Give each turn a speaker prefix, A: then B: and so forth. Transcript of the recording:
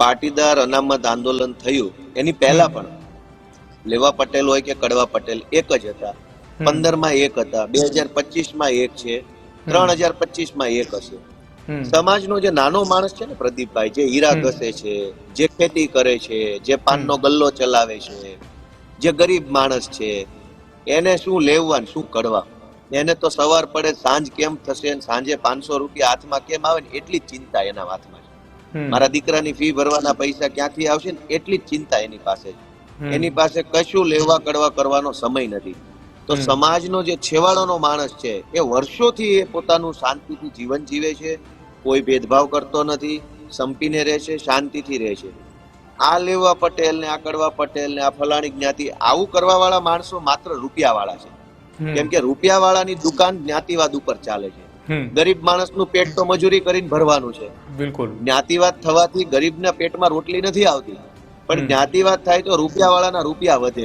A: પાટીદાર અનામત આંદોલન થયું એની પહેલા પણ લેવા પટેલ હોય કે કડવા પટેલ એક જ હતા. પંદરમાં એક હતા બે હજાર પચીસમાં એક છે ત્રણ હજાર પચીસમાં એક હશે. સમાજનો જે નાનો માણસ છે ને પ્રદીપભાઈ જે હીરા ઘસે છે જે ખેતી કરે છે જે પાનનો ગલ્લો ચલાવે છે જે ગરીબ માણસ છે એને શું લેવા શું કડવા? એને તો સવાર પડે સાંજ કેમ થશે સાંજે પાંચસો રૂપિયા હાથમાં કેમ આવે ને એટલી જ ચિંતા એના હાથમાં. મારા દીકરાની ફી ભરવાના પૈસા ક્યાંથી આવશે ને એટલી જ ચિંતા એની પાસે એની પાસે કશું લેવા કડવા કરવાનો સમય નથી. તો સમાજનો જે છેવાડાનો માણસ છે એ વર્ષોથી એ પોતાનું શાંતિથી જીવન જીવે છે કોઈ ભેદભાવ કરતો નથી સંપીને રહે છે શાંતિથી રહે છે. આ લેવા પટેલ ને આ કડવા પટેલ ને આ ફલાણી જ્ઞાતિ આવું કરવા વાળા માણસો માત્ર રૂપિયા વાળા છે કેમ કે રૂપિયા વાળાની દુકાન જ્ઞાતિવાદ ઉપર ચાલે છે. ગરીબ માણસનું પેટ તો મજૂરી કરીને ભરવાનું છે.
B: બિલકુલ.
A: જ્ઞાતિવાદ થવાથી ગરીબના પેટમાં રોટલી નથી આવતી. પણ જ્ઞાતિવાદ થાય તો રૂપિયા વાળાના રૂપિયા વધે.